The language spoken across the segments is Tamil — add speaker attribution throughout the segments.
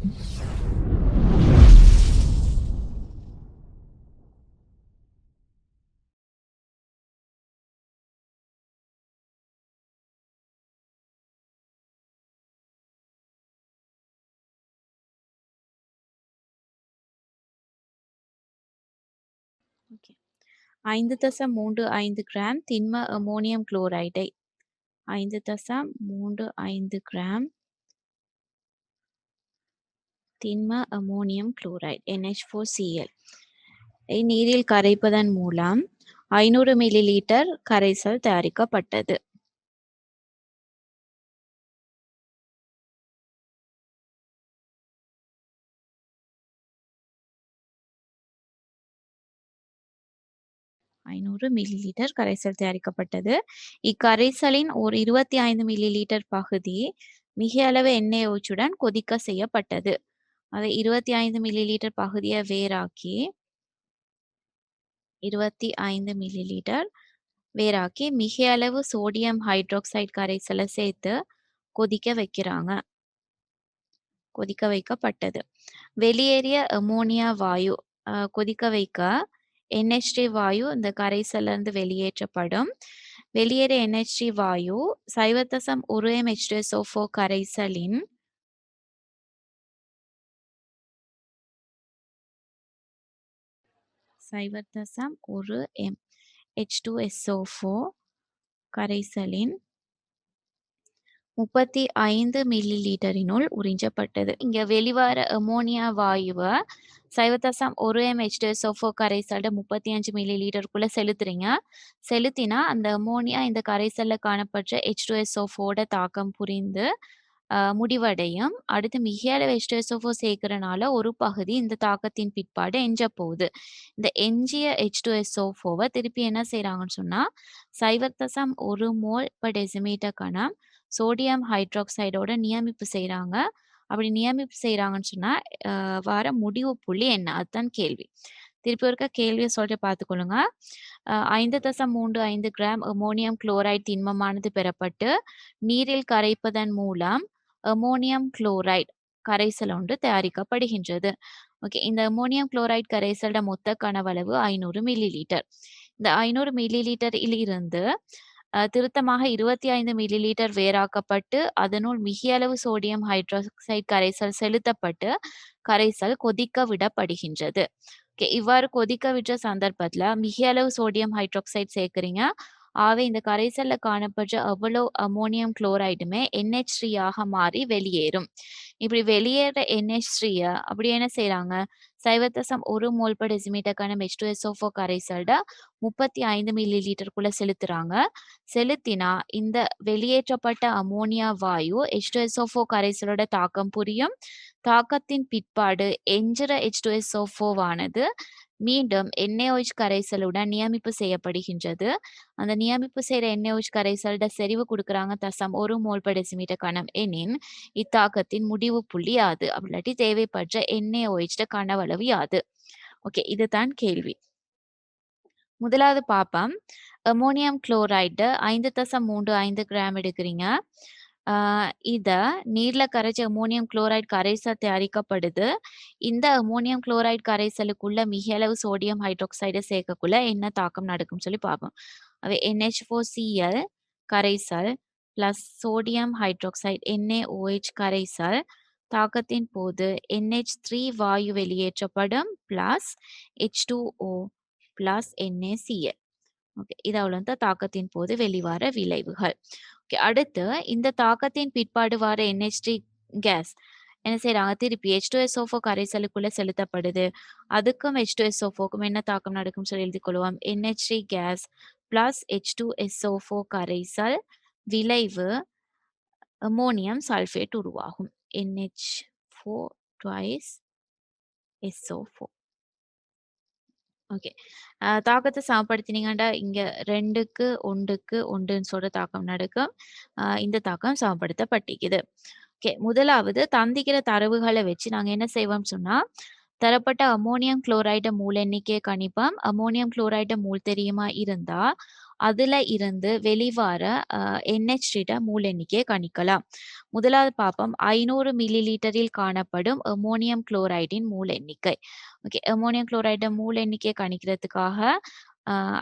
Speaker 1: ஐந்து தசம் மூன்று ஐந்து கிராம் திண்ம அமோனியம் குளோரைடை. ஐந்து தசம் மூன்று ஐந்து கிராம் திண்ம அமோனியம் குளோரைடு NH4Cl ஐ நீரில் கரைப்பதன் மூலம் ஐநூறு மில்லி லீட்டர் கரைசல் தயாரிக்கப்பட்டது. ஐநூறு மில்லி லிட்டர் கரைசல் தயாரிக்கப்பட்டது. இக்கரைசலின் ஒரு 25 மில்லி லிட்டர் பகுதி மிக அளவு எண்ணெய் ஊச்சுடன் கொதிக்க செய்யப்பட்டது. அதை 25 மில்லி லிட்டர் பகுதியை வேறாக்கி 25 மில்லி லிட்டர் வேறாக்கி மிக அளவு சோடியம் ஹைட்ராக்சைடு கரைசலை சேர்த்து கொதிக்க வைக்கிறாங்க. கொதிக்க வைக்கப்பட்டது. வெளியேறிய அம்மோனியா வாயு கொதிக்க வைக்க என்ஹெச்டி வாயு இந்த கரைசலிருந்து வெளியேற்றப்படும். வெளியேறிய என்ஹெச்டி வாயு 0.1 m H2SO4 கரைசலின் E, சைபர் தசம் ஒரு எம் H2SO4 கரைசலின் முப்பத்தி ஐந்து மில்லி லீட்டரினுள் உறிஞ்சப்பட்டது. இங்க வெளிவர அம்மோனியா வாயுவை சைவத்தசம் ஒரு எம் H2SO4 கரைசல்ல முப்பத்தி அஞ்சு மில்லி லிட்டருக்குள்ள செலுத்துறீங்க. செலுத்தினா அந்த அம்மோனியா இந்த கரைசல்ல காணப்படுற H2SO4 சோஃபோட தாக்கம் புரிந்து முடிவடையும். அடுத்து மிக அளவு H2SO4 சேர்க்கறனால ஒரு பகுதி இந்த தாக்கத்தின் பிற்பாடு எஞ்சப் போகுது. இந்த எஞ்சிய H2SO4வ திருப்பி என்ன செய்கிறாங்கன்னு சொன்னா, சைவத்தசம் தசம் ஒரு மோல் இப்போ டெசிமீட்டர் கனம் சோடியம் ஹைட்ராக்சைடோட நியமிப்பு செய்கிறாங்க அப்படி நியமிப்பு செய்கிறாங்கன்னு சொன்னா, வர முடிவு புள்ளி என்ன? அதுதான் கேள்வி. திருப்பி ஒருக்க கேள்வியை சொல்லிட்டு பார்த்துக்கொள்ளுங்க. அ 5.35 கிராம் அமோனியம் குளோரைட் திண்மமானது பெறப்பட்டு, நீரில் கரைப்பதன் மூலம் அமோனியம் குளோரைடு கரைசல் ஒன்று தயாரிக்கப்படுகின்றது. ஓகே. இந்த அமோனியம் குளோரைடு கரைசலோட மொத்த கனவளவு ஐநூறு மில்லி லிட்டர். இந்த ஐநூறு மில்லி லிட்டரில் இருந்து திருத்தமாக இருபத்தி ஐந்து மில்லி லிட்டர் வேறாக்கப்பட்டு, அதனுள் மிகியளவு சோடியம் ஹைட்ராக்சைட் கரைசல் செலுத்தப்பட்டு, கரைசல் கொதிக்க விடப்படுகின்றது. ஓகே. இவ்வாறு கொதிக்க விட்ட சந்தர்ப்பத்தில் மிகியளவு சோடியம் ஹைட்ராக்சைட் சேர்க்குறீங்க ஆகவே இந்த கரைசல்ல காணப்படுற அவ்வளோ அமோனியம் குளோரைடுமே என்ஹெச் ஆக மாறி வெளியேறும். இப்படி வெளியேற NH3ய அப்படி என்ன செய்றாங்க, 0.1 மோல் பெர் டெசிமீட்டர் கனம் H2SO4 கரைசல்ட 35 மில்லி லிட்டருக்குள்ள செலுத்துறாங்க. செலுத்தினா இந்த வெளியேற்றப்பட்ட அம்மோனியா வாயு H2SO4 கரைசலோட தாக்கம் புரியும். தாக்கத்தின் பிற்பாடு எஞ்சுற H2SO4வானது மீண்டும் NaOH கரைசலுடன் நியமிப்பு செய்யப்படுகின்றது. அந்த நியமிப்பு செய்ற NaOH கரைசல்ட செறிவு குடுக்குறாங்க தசம் ஒரு மோல் பெர் டெசிமீட்டர் எனின், இத்தாக்கத்தின் முடிவு புள்ளி யாது? அப்படி தேவைப்பட்ட தேவைப்படுற NaOHட கனவளவு யாது? ஓகே. இதுதான் கேள்வி. முதலாவது பாப்பம் அமோனியம் குளோரைடு 5.35 கிராம் எடுக்கிறீங்க. இத நீர்ல கரைச்ச அமோனியம் குளோரைடு கரைசல் தயாரிக்கப்படுது. இந்த அமோனியம் குளோரைடு கரைசலுக்குள்ள மிக அளவு சோடியம் ஹைட்ரோக்சைடை சேர்க்கக்குள்ள என்ன தாக்கம் நடக்கும்னு சொல்லி பார்ப்போம். அவை NH4Cl கரைசல் பிளஸ் சோடியம் ஹைட்ராக்சைடு ஓஹெச் கரைசல் தாக்கத்தின் போது என்ஹெச் த்ரீ வாயு வெளியேற்றப்படும் plus H2O plus NaCl. Okay. இது அவ்வளோ தாக்கத்தின் போது வெளிவர விளைவுகள். அடுத்து இந்த தாக்கத்தின் பிற்பாடு வர என்ஹெச்டி கேஸ் என்ன செய்யறாங்க திருப்பி H2SO4 கரைசலுக்குள்ள செலுத்தப்படுது. அதுக்கும் H2SO4க்கும் என்ன தாக்கம் நடக்கும்னு சொல்லி எழுதி கொள்வோம். என்ஹெச்டி கேஸ் பிளஸ் H2SO4 கரைசல் விளைவு அமோனியம் சல்ஃபேட் உருவாகும். NH four twice SO four okay. அ தாக்கத்த சமப்படுத்தினீங்கன்னா, இங்க 2க்கு 1க்கு 1ன்னு சொல்ற தாக்கம் நடக்கும். அ இந்த தாக்கம் சமப்படுத்தப்பட்டிருக்குது. ஓகே. முதலாவது தந்திக்கிற தரவுகள வச்சு நாங்க என்ன செய்வோம்னு சொன்னா, தரப்பட்ட அம்மோனியம் குளோரைடு மூல் எண்ணிக்கையை கணிப்போம். அம்மோனியம் குளோரைடு மூல் தெரியுமா இருந்தா, அதுல இருந்து வெளிவார என்ஹெச்டிட NH3ட எண்ணிக்கையை கணிக்கலாம். முதலாவது பாப்பம் ஐநூறு மில்லி லிட்டரில் காணப்படும் அமோனியம் குளோரைடின் மூல் எண்ணிக்கை. ஓகே. அமோனியம் குளோரைட மூல் எண்ணிக்கையை கணிக்கிறதுக்காக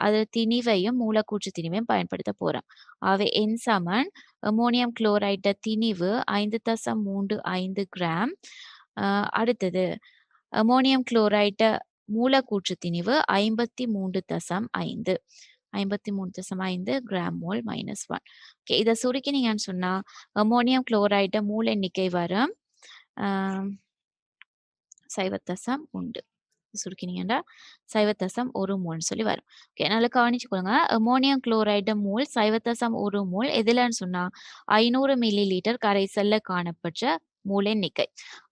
Speaker 1: அது திணிவையும், மூலக்கூற்று திணிவையும் பயன்படுத்த போறோம். ஆகவே என் சமன் அமோனியம் குளோரைட திணிவு 5.35 கிராம். அடுத்தது அமோனியம் குளோரைட மூலக்கூற்று திணிவு ஐம்பத்தி மூன்று தசம் ஐந்து 53.5 53.5 gram mole minus one okay. இதை சுருக்கினீங்கன்னு சொன்னா அமோனியம் குளோரைட மூல் எண்ணிக்கை வரும். சைவத்தசம் உண்டு சுருக்கினீங்கன்னா 0.1 மோல்னு சொல்லி வரும். ஓகே. நல்லா கவனிச்சுக்கோங்க. அம்மோனியம் குளோரைட மோல் 0.1 மோல் எதுலன்னு சொன்னா ஐநூறு மில்லி லிட்டர் கரைசல்ல காணப்பட்ட மூல் எண்ணிக்கை.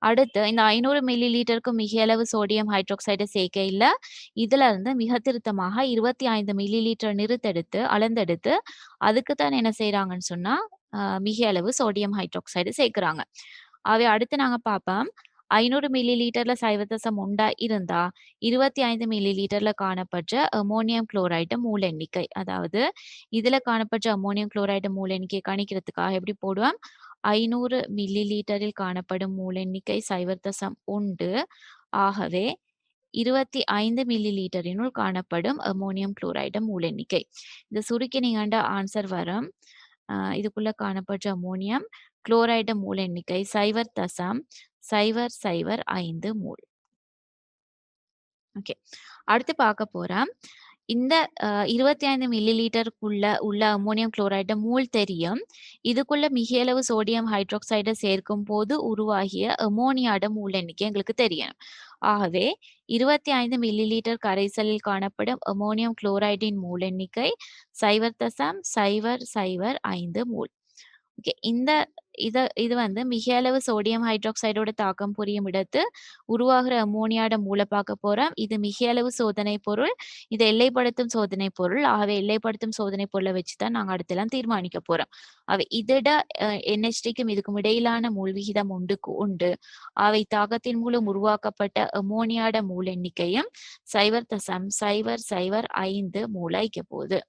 Speaker 1: அடுத்து இந்த ஐநூறு மில்லி லிட்டருக்கு மிக அளவு சோடியம் ஹைட்ராக்சைட இல்ல இதுல இருந்து மிக திருத்தமாக 25 மில்லி லிட்டர் நிறுத்தெடுத்து அளந்தெடுத்து அதுக்கு தான் என்ன செய்யறாங்கன்னு சொன்னா மிக அளவு சோடியம் ஹைட்ரோக்சைடு சேர்க்கிறாங்க. அவை அடுத்து நாங்க பார்ப்போம். ஐநூறு மில்லி லிட்டர்ல 0.1 இருந்தா 25 மில்லி லிட்டர்ல காணப்பட்ட அமோனியம் குளோரைடு மூல எண்ணிக்கை. அதாவது இதுல காணப்பட்ட அம்மோனியம் குளோரைடு மூல எண்ணிக்கை கணிக்கிறதுக்காக எப்படி போடுவோம்? ஐநூறு மில்லி லீட்டரில் காணப்படும் மூல் எண்ணிக்கை 0.1 ஆகவே 25 மில்லி லீட்டரினுள் காணப்படும் அம்மோனியம் குளோரைடு மூல் எண்ணிக்கை. இந்த சுருக்கி நீங்கண்ட ஆன்சர் வரும். இதுக்குள்ள காணப்பட்ட அமோனியம் குளோரைடு மூல் எண்ணிக்கை சைவர் தசம் சைவர் சைவர் ஐந்து மூல் ஓகே. அடுத்து பார்க்க போறோம். இந்த இருபத்தி ஐந்து மில்லி லிட்டருக்குள்ள உள்ள அம்மோனியம் குளோரைட மூல் தெரியும். இதுக்குள்ள மிக அளவு சோடியம் சேர்க்கும் போது உருவாகிய அமோனியாட மூல் எண்ணிக்கை எங்களுக்கு தெரியணும். ஆகவே 25 மில்லி லிட்டர் கரைசலில் காணப்படும் அமோனியம் குளோரைடின் மூல் எண்ணிக்கை சைவர்தசம் சைவர் சைவர் ஐந்து மூல் ஓகே. இந்த இத இது வந்து மிக அளவு சோடியம் ஹைட்ராக்சைடோட தாக்கம் புரியும் இடத்து உருவாகிற அம்மோனியாட மூல பார்க்க போறோம். இது மிக அளவு சோதனை பொருள். இது எல்லைப்படுத்தும் சோதனை பொருள். ஆகவே எல்லைப்படுத்தும் சோதனை பொருள வச்சு தான் நாங்க அடுத்தெல்லாம் தீர்மானிக்க போறோம். அவை இதட என்எச்டிக்கும் இதுக்கும் இடையிலான மூல் விகிதம் உண்டு உண்டு அவை தாக்கத்தின் மூலம் உருவாக்கப்பட்ட அமோனியாட மூல் எண்ணிக்கையும் 0.005 மோலா போகுது.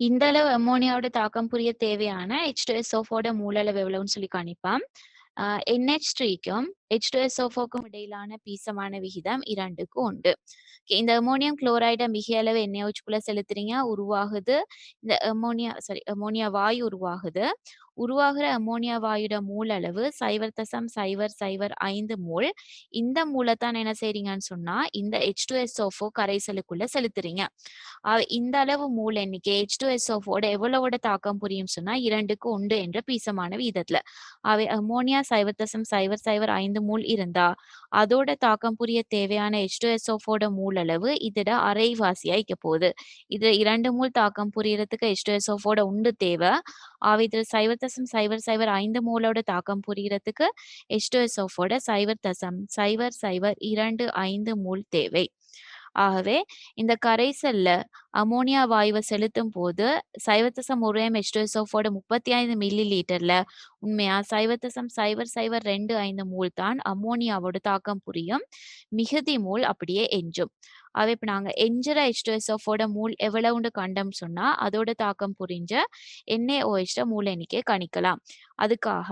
Speaker 1: இந்த அளவு அமோனியாவோட தாக்கம் புரிய தேவையான H2SO4 மூல மூலளவு எவ்வளவுன்னு சொல்லி காணிப்பான். என்ஹெச் த்ரீக்கும் அ NH3க்கும் H2SO4க்கும் இடையிலான பீசமான விகிதம் 2க்கு 1. இந்த அம்மோனியம் குளோரைட மிக அளவு NaOHக்குள்ள செலுத்துறீங்க உருவாகுது. இந்த அம்மோனியா சாரி அம்மோனியா வாயு உருவாகுது. உருவாகிற அம்மோனியா வாயுட மூல் அளவு சைவர்தசம் சைவர் சைவர் ஐந்து மூல் இந்த மூல என்ன செய்றீங்கன்னு சொன்னா இந்த H2SO4 கரைசலுக்குள்ள செலுத்துறீங்க. இந்த அளவு மூல் எண்ணிக்கை H2SO4 எவ்வளவோட தாக்கம் புரியும் சொன்னா 2க்கு 1 என்ற பீசமான விகிதத்துல. சைவர் அம்மோனியா வந்து மூல் இருந்தா அதோட தாக்கம் புரிய தேவையான ஹெச்டுஎஸ்ஓஃபோட மூல் அளவு இதோட அரைவாசியா இக்க போகுது. இது இரண்டு மூல் தாக்கம் புரியறதுக்கு ஹெச்டுஎஸ்ஓஃபோட உண்டு தேவை. ஆக இதுல சைவர் தசம் சைவர் சைவர் ஐந்து மூலோட தாக்கம் புரியறதுக்கு ஹெச்டுஎஸ்ஓஃபோட சைவர் தசம் சைவர் சைவர் இரண்டு ஐந்து மூல் தேவை. ஆகவே இந்த கரைசல்ல அம்மோனியா வாயுவ செலுத்தும்போது 0.1 m H2SO4 35 மில்லி லிட்டர்ல உண்மையா 0.0025 மோல் தான் அமோனியாவோட தாக்கம் புரியும். மிகுதி மூல் அப்படியே எஞ்சும். அவ இப்ப நாங்க எஞ்சுற H2SO4 மூல் எவ்வளவுன்னு கண்டோம் சொன்னா அதோட தாக்கம் புரிஞ்ச NaOH மூல் எண்ணிக்கை கணிக்கலாம். அதுக்காக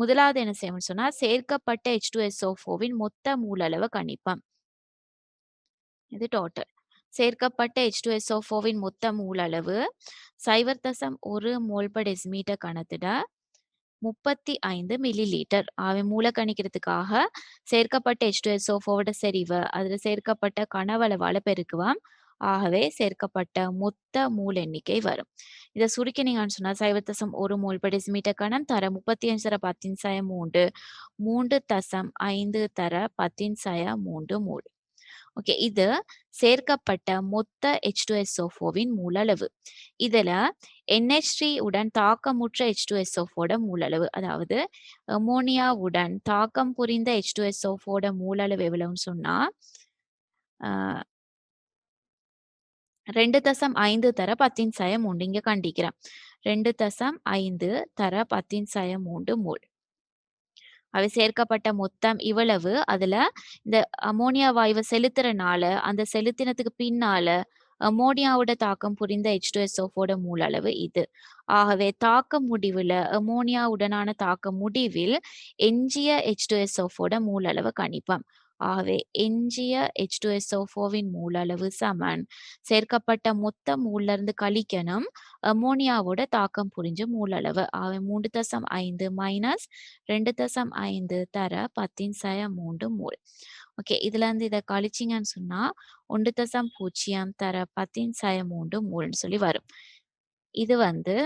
Speaker 1: முதலாவது என்ன செய்யணும்னு சொன்னா சேர்க்கப்பட்ட H2SO4வின் மொத்த மூலளவை கணிப்பேன் இது டோட்டல் சேர்க்கப்பட்ட ஹெச் டூ எஸ்ஓஃபோவின் மொத்த மூல் அளவு சைவர் தசம் ஒரு மோல் பர் டெசிமீட்டர் கணத்திட முப்பத்தி ஐந்து மில்லி லீட்டர் அவை மூல கணிக்கிறதுக்காக சேர்க்கப்பட்ட ஹெச் டூ எஸ்ஓஃபோவோட செறிவு அதில் சேர்க்கப்பட்ட கனவளவால் பெருக்குவாம் ஆகவே சேர்க்கப்பட்ட மொத்த மூல் எண்ணிக்கை வரும். இதை சுருக்கி நீங்கன்னு சொன்னால் சைவ ஒரு மூல் பர் டெசிமீட்டர் கணம் தர முப்பத்தி அஞ்சு தர பத்தின் சாய மூன்று மூன்று தசம் ஐந்து தர பத்தின் சாய மூன்று மூல் ஓகே இது சேர்க்கப்பட்ட மொத்த ஹெச் டூ எஸ் மூலளவு. இதில் என்ஹெச்டி உடன் தாக்கமுற்ற ஹெச் டூ மூலளவு அதாவது அமோனியாவுடன் தாக்கம் புரிந்த ஹெச் டூ எஸ் மூலளவு எவ்வளவுன்னு சொன்னால் ரெண்டு தசம் ஐந்து தர பத்தின் சயம் உண்டு இங்கே கண்டிக்கிறேன். ரெண்டு தசம் ஐந்து தர பத்தின் சயம் உண்டு மூல். அவை சேர்க்கப்பட்ட மொத்தம் இவ்வளவு. அதுல இந்த அம்மோனியா வாயுவ செலுத்துறனால அந்த செலுத்தினத்துக்கு பின்னால அமோனியாவோட தாக்கம் புரிந்த H2SO4 மூல அளவு இது. ஆகவே தாக்க முடிவுல அமோனியாவுடனான தாக்க முடிவில் எஞ்சிய H2SO4 மூல அளவு கணிப்பம் ஆகவே எஞ்சிய ஹெச் டூ எஸ் ஓஃபோவின் மூல அளவு சமன். சேர்க்கப்பட்ட மொத்த மூலிருந்து கழிக்கணும். அமோனியாவோட தாக்கம் புரிஞ்சு மூலளவு ஆகவே மூன்று தசம் ஐந்து மைனஸ் ரெண்டு தசம் ஐந்து தர பத்தின் சய மூன்று மூல். ஓகே இதுலேருந்து இதை கழிச்சிங்கன்னு சொன்னால் ஒன்று தசம் பூஜ்ஜியம் தர பத்தின் சய மூன்று மூல்னு சொல்லி வரும். இது வந்து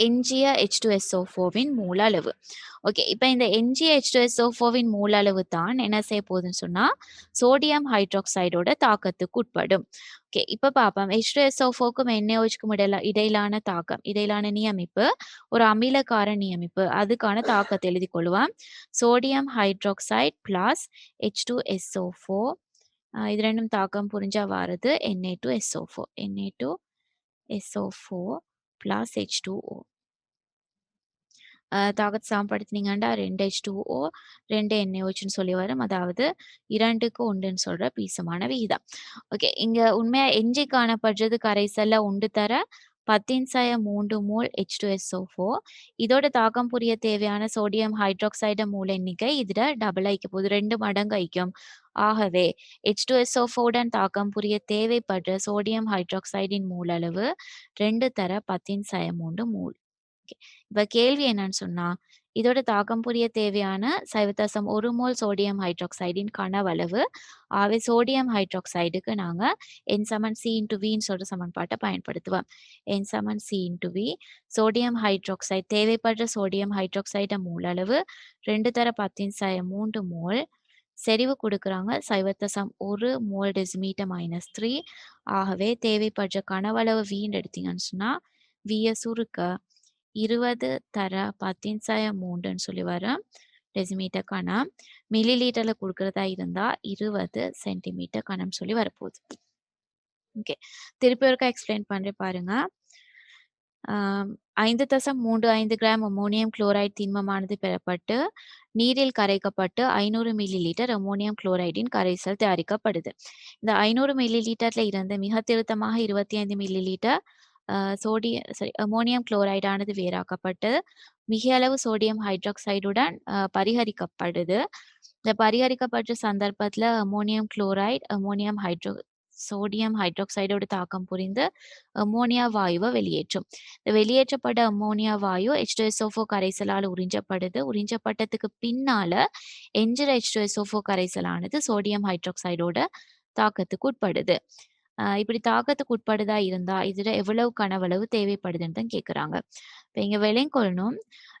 Speaker 1: எஞ்சிய H2SO4வின் மூல அளவு. ஓகே இப்போ இந்த எஞ்சிய H2SO4வின் மூல அளவு தான் என்ன செய்ய போகுதுன்னு சொன்னால் சோடியம் ஹைட்ராக்சைடோட தாக்கத்துக்கு உட்படும். ஓகே இப்போ பார்ப்போம் H2SO4க்கும் என்ஏஓச்சுக்கும் இடையில இடையிலான தாக்கம் இடையிலான நியமிப்பு ஒரு அமிலகார நியமிப்பு அதுக்கான தாக்கத்தை எழுதிக் கொள்வோம். சோடியம் ஹைட்ராக்சைடு பிளஸ் H2SO4 அஹ் இது ரெண்டும் தாக்கம் புரிஞ்சா வாரது Na2SO4 Na2SO4 plus H2O அஹ் தாக்கத்தை சமப்படுத்தினீங்கன்னா ரெண்டு ஹெச் டு ஓ ரெண்டு NaOHன்னு சொல்லி வரும் அதாவது இரண்டுக்கு உண்டுன்னு சொல்ற பீசமான விகிதம். ஓகே இங்க உண்மையா எஞ்சி காணப்படுறது கரைசல்ல உண்டு தர பத்தின் சய மூன்று மோல் H2SO4 இதோட தாக்கம் புரிய தேவையான சோடியம் ஹைட்ராக்சைடு மூல எண்ணிக்கை இதுல டபுள் ஆயிக்க போகுது. ரெண்டு மடங்கு ஆயிக்கும் ஆகவே H2SO4 உடன் தாக்கம் புரிய தேவைப்படுற சோடியம் ஹைட்ராக்சைடின் மூலளவு ரெண்டு தர பத்தின் சயமூண்டு மூன்று மூல் Okay. இப்ப கேள்வி என்னன்னு சொன்னா இதோட தாக்கம் புரிய தேவையான சைவத்தசம் ஒரு மோல் சோடியம் ஹைட்ராக்சைடின் கனவளவு ஆகவே சோடியம் ஹைட்ராக்சைடுக்கு நாங்க என் சமன் சி இன்டு வின்னு சொல்ற சமன்பாட்டை பயன்படுத்துவோம் என் சமன் C into V sodium hydroxide தேவைப்படுற சோடியம் ஹைட்ராக்சைட மூல அளவு ரெண்டு தர பத்தின் சய மூன்று மோல் செறிவு கொடுக்குறாங்க. சைவத்தசம் ஒரு மோல் டெசிமீட்டர் மைனஸ் த்ரீ ஆகவே தேவைப்படுற கனவளவு வீண்டு எடுத்தீங்கன்னு சொன்னா விய சுருக்க இருபது தர பத்தின் சாய மூன்றுன்னு சொல்லி வரும் டெசிமீட்டர் கணம். மில்லி லிட்டர்ல கொடுக்கறதா இருந்தா இருபது சென்டிமீட்டர் கணம் சொல்லி வரப்போகுது. ஓகே திருப்பி ஒருக்கா எக்ஸ்பிளைன் பண்ணுறேன் பாருங்க. ஐந்து தசம் மூன்று ஐந்து கிராம் அமோனியம் குளோரைடு திண்மமானது பெறப்பட்டு நீரில் கரைக்கப்பட்டு ஐநூறு மில்லி லிட்டர் அமோனியம் குளோரைடின் கரைசல் தயாரிக்கப்படுது. இந்த ஐநூறு மில்லி லிட்டர்ல இருந்து மிக திருத்தமாக இருபத்தி ஐந்து மில்லி லிட்டர் சோடிய சாரி அமோனியம் குளோரைடானது வேறாக்கப்பட்டு மிக அளவு சோடியம் ஹைட்ராக்சைடுடன் பரிகரிக்கப்படுது. இந்த பரிகரிக்கப்பட்ட சந்தர்ப்பத்தில் ammonium chloride ammonium hydro sodium ஹைட்ராக்சைடோட தாக்கம் புரிந்து அமோனியா வாயுவை வெளியேற்றும். இந்த வெளியேற்றப்பட்ட அமோனியா வாயு H2SO4 கரைசலால் உறிஞ்சப்படுது. உறிஞ்சப்பட்டதுக்கு பின்னால எஞ்சிற H2SO4 கரைசலானது சோடியம் ஹைட்ராக்சைடோட தாக்கத்துக்கு உட்படுது. ஆஹ் இப்படி தாக்கத்துக்கு உட்படுதா இருந்தா இதுல எவ்வளவு கனவளவு தேவைப்படுதுன்னு தான் கேக்குறாங்க. இப்ப இங்க விளைங்கொள்ளணும்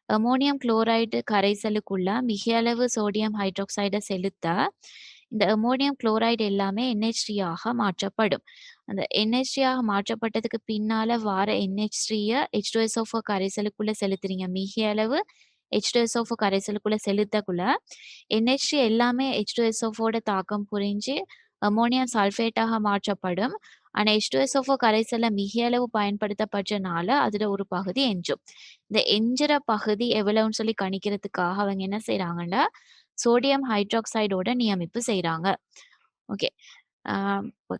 Speaker 1: அமோனியம் குளோரைடு கரைசலுக்குள்ள மிக அளவு சோடியம் ஹைட்ராக்சைடை செலுத்த இந்த அமோனியம் குளோரைடு எல்லாமே NH3 ஆக மாற்றப்படும். அந்த NH3 ஆக மாற்றப்பட்டதுக்கு பின்னால வார NH3 H2SO4 கரைசலுக்குள்ள செலுத்துறீங்க. மிக அளவு H2SO4 கரைசலுக்குள்ள செலுத்தக்குள்ள NH3 எல்லாமே H2SO4 ஓட தாக்கம் புரிஞ்சு அமோனியம் சல்ஃபேட்டாக மாற்றப்படும். ஆனால் H2SO4 கரைசல்ல மிக அளவு பயன்படுத்தப்பட்டனால அதுல ஒரு பகுதி எஞ்சும். இந்த எஞ்சுற பகுதி எவ்வளவுன்னு சொல்லி கணிக்கிறதுக்காக அவங்க என்ன செய்யறாங்கன்னா சோடியம் ஹைட்ராக்சைடோட நியமிப்பு செய்கிறாங்க ஓகே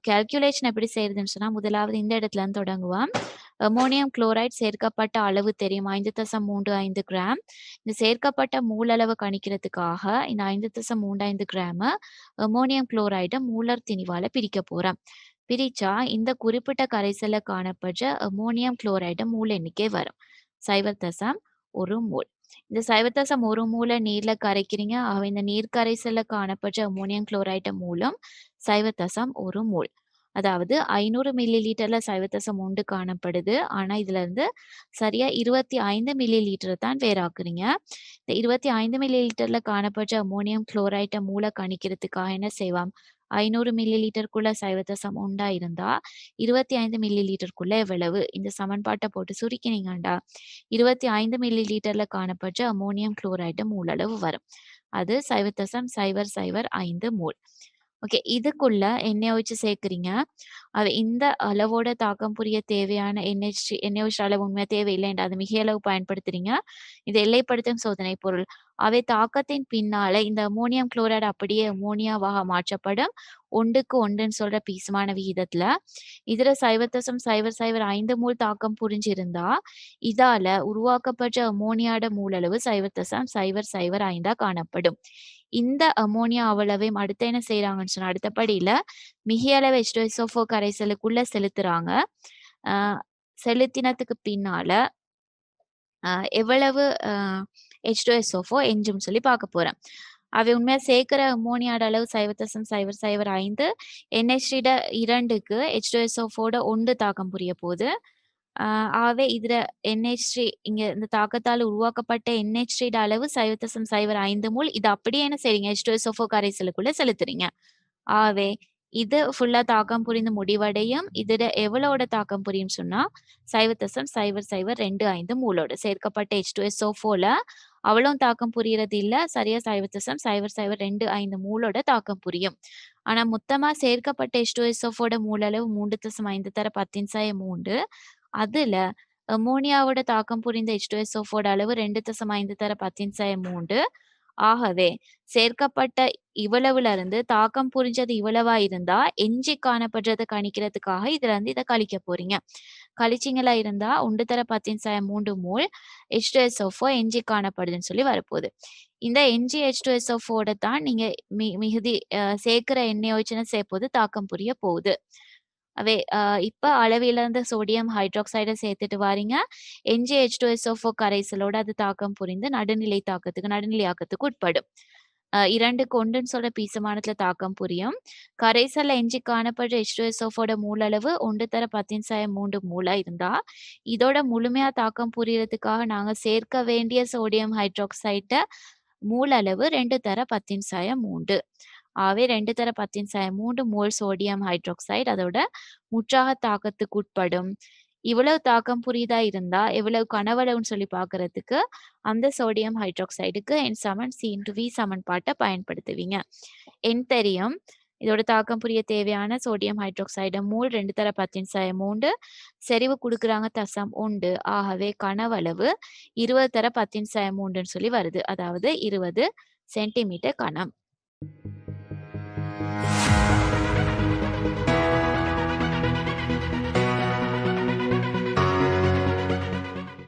Speaker 1: கேல்குலேஷன் எப்படி செய்யறதுன்னு சொன்னா முதலாவது இந்த இடத்துல இருந்து தொடங்குவோம். அமோனியம் குளோரைட் சேர்க்கப்பட்ட அளவு தெரியும்? ஐந்து தசம் மூன்று ஐந்து கிராம். இந்த சேர்க்கப்பட்ட மூலளவு கணிக்கிறதுக்காக இந்த ஐந்து தசம் மூன்று ஐந்து கிராம் அமோனியம் குளோரைடை மூலர் திணிவால பிரிக்க போறோம். பிரிச்சா இந்த குறிப்பிட்ட கரைசல காணப்படுற அமோனியம் குளோரைடு மூல எண்ணிக்கை வரும். சைவர் தசம் ஒரு மூல். இந்த சைவத்தசம் ஒரு மூல நீர்ல கரைக்கிறீங்க. ஆக இந்த நீர் கரைசல்ல காணப்படுற அமோனியம் குளோரைடு மூலம் சைவத்தசம் ஒரு மூல். அதாவது ஐநூறு மில்லி லிட்டர்ல சைவத்தசம் உண்டு காணப்படுது. ஆனா இதுல இருந்து சரியா இருபத்தி ஐந்து மில்லி லிட்டர் தான் வேறாக்குறீங்க. இந்த இருபத்தி ஐந்து மில்லி லிட்டர்ல காணப்படுற அமோனியம் குளோரைட்டை மூல கணிக்கிறதுக்காக என்ன செய்வோம்? ஐநூறு மில்லி லிட்டருக்குள்ள சைவத்தசம் உண்டா இருந்தா இருபத்தி ஐந்து மில்லி லிட்டருக்குள்ள எவ்வளவு? இந்த சமன்பாட்டை போட்டு சுருக்கினீங்கண்டா. இருபத்தி ஐந்து மில்லி லிட்டர்ல காணப்பட்ட அமோனியம் குளோரைடு மூலளவு வரும். அது சைவத்தசம் சைவர் சைவர் ஐந்து மூல். ஓகே. இதுக்குள்ள எண்ணெயை வச்சு சேர்க்குறீங்க. இந்த அளவோட தாக்கம் புரிய தேவையான NH3 என்ன அளவு உண்மையா தேவையில்லைன்டா அது மிக அளவு பயன்படுத்துறீங்க. இது எல்லைப்படுத்தும் சோதனை பொருள். அவை தாக்கத்தின் பின்னால இந்த அமோனியம் குளோரைடு அப்படியே அமோனியாவாக மாற்றப்படும். 1க்கு 1ன்னு சொல்ற பீசமான விகிதத்துல. இதுல 0.005 மோல் தாக்கம் புரிஞ்சிருந்தா, இதால உருவாக்கப்பட்ட அமோனியாட மூலளவு 0.005 காணப்படும். இந்த அமோனியா அவ்வளவையும் அடுத்து என்ன செய்யறாங்கன்னு சொன்னா, அடுத்த படியில மிக அளவு ஹெச்டோசோஃபோ கரைசலுக்குள்ள செலுத்துறாங்க. செலுத்தினத்துக்கு பின்னால எவ்வளவு ஹெச்டோஎஸ்ஓஃபோ எஞ்சும் சொல்லி பார்க்க போறேன். அவை உண்மையா சேர்க்கிற அமோனியாட அளவு சைவர் சைவர் சைவர் ஐந்து என்ஹெச்டிட இரண்டுக்கு ஹெச்டோஎஸ்ஓஃபோட ஒன்று தாக்கம் புரிய போகுது. ஆகவே இதுல என்ஹெச்டி இங்க இந்த தாக்கத்தால் உருவாக்கப்பட்ட என்ஹெச்டிட அளவு சைவர் சைவர் ஐந்து மூல் இது அப்படியே என்ன செய்றீங்க? ஹெச்டோஎஸ்ஓஃபோ கரைசலுக்குள்ள செலுத்துறீங்க. ஆவே இது ஃபுல்லா தாக்கம் புரிந்து முடிவடையும். இதுல எவ்வளோட தாக்கம் புரியும் சொன்னா சைவ தசம் சைவர் சைவர் ரெண்டு ஐந்து மூலோடு சேர்க்கப்பட்ட ஹெச் டூ எஸ் ஓ ஃபோல அவளும் தாக்கம் புரியறது இல்ல. சரியா சைவ தசம் சைவர் சைவர் ரெண்டு ஐந்து மூலோட தாக்கம் புரியும். ஆனா மொத்தமா சேர்க்கப்பட்ட ஹெச் டூ எஸ் ஓஃபோட மூலளவு மூன்று தசம் ஐந்து தர பத்தின் சாய மூன்று அதுல அமோனியாவோட தாக்கம் புரிந்த ஹெச் டூ எஸ் ஓஃபோட அளவு ரெண்டு தசம் ஐந்து தர பத்தின் சாய மூன்று ஆகவே சேர்க்கப்பட்ட இவ்வளவுல இருந்து தாக்கம் புரிஞ்சது இவ்வளவா இருந்தா, எஞ்சி காணப்படுறதை கணிக்கிறதுக்காக இதுல இருந்து இத கழிக்க போறீங்க. கழிச்சீங்களா இருந்தா 1 தர 10 மோல் H2SO4 எஞ்சி காணப்படுதுன்னு சொல்லி வரப்போகுது. இந்த எஞ்சி ஹெச் டூ எஸ் ஓஃபோட தான் நீங்க மி மிகுதி சேர்க்கிற சேர்க்கிற வச்சுன்னு சேர்ப்போது தாக்கம் புரிய போகுது. அவே இப்போ இப்ப அளவிழந்த சோடியம் ஹைட்ராக்சைடை சேர்த்துட்டு வாரீங்க. எஞ்சிய H2SO4 கரைசலோட அது தாக்கம் புரிந்து நடுநிலை தாக்கத்துக்கு நடுநிலை ஆக்கத்துக்கு உட்படும். இரண்டு கொண்டுன்னு சொல்ற பீசமானத்துல தாக்கம் புரியும். கரைசல்ல எஞ்சி காணப்படுற H2SO4 மூலளவு ஒன்று தர 10 மோலா இருந்தா, இதோட முழுமையா தாக்கம் புரியறதுக்காக நாங்க சேர்க்க வேண்டிய சோடியம் ஹைட்ராக்சைட்டை மூலளவு ரெண்டு தர 10 ஆவே ரெண்டு தர 10 மோல் சோடியம் ஹைட்ராக்சைடு அதோட முற்றாக தாக்கத்துக்கு உட்படும். இவ்வளவு தாக்கம் புரியுதா இருந்தா, எவ்வளவு கனவளவுன்னு சொல்லி பார்க்கறதுக்கு அந்த சோடியம் ஹைட்ராக்சைடுக்கு என் சமன் சி இன்டு வி சமன்பாட்டை பயன்படுத்துவீங்க. என் தெரியும். இதோட தாக்கம் புரிய தேவையான சோடியம் ஹைட்ராக்சைடு மூல் ரெண்டு தர 10 செறிவு கொடுக்குறாங்க தசம் உண்டு ஆகவே கனவளவு 20 தர 10 ன்னு சொல்லி வருது. அதாவது 20 சென்டிமீட்டர் கனம். Bye.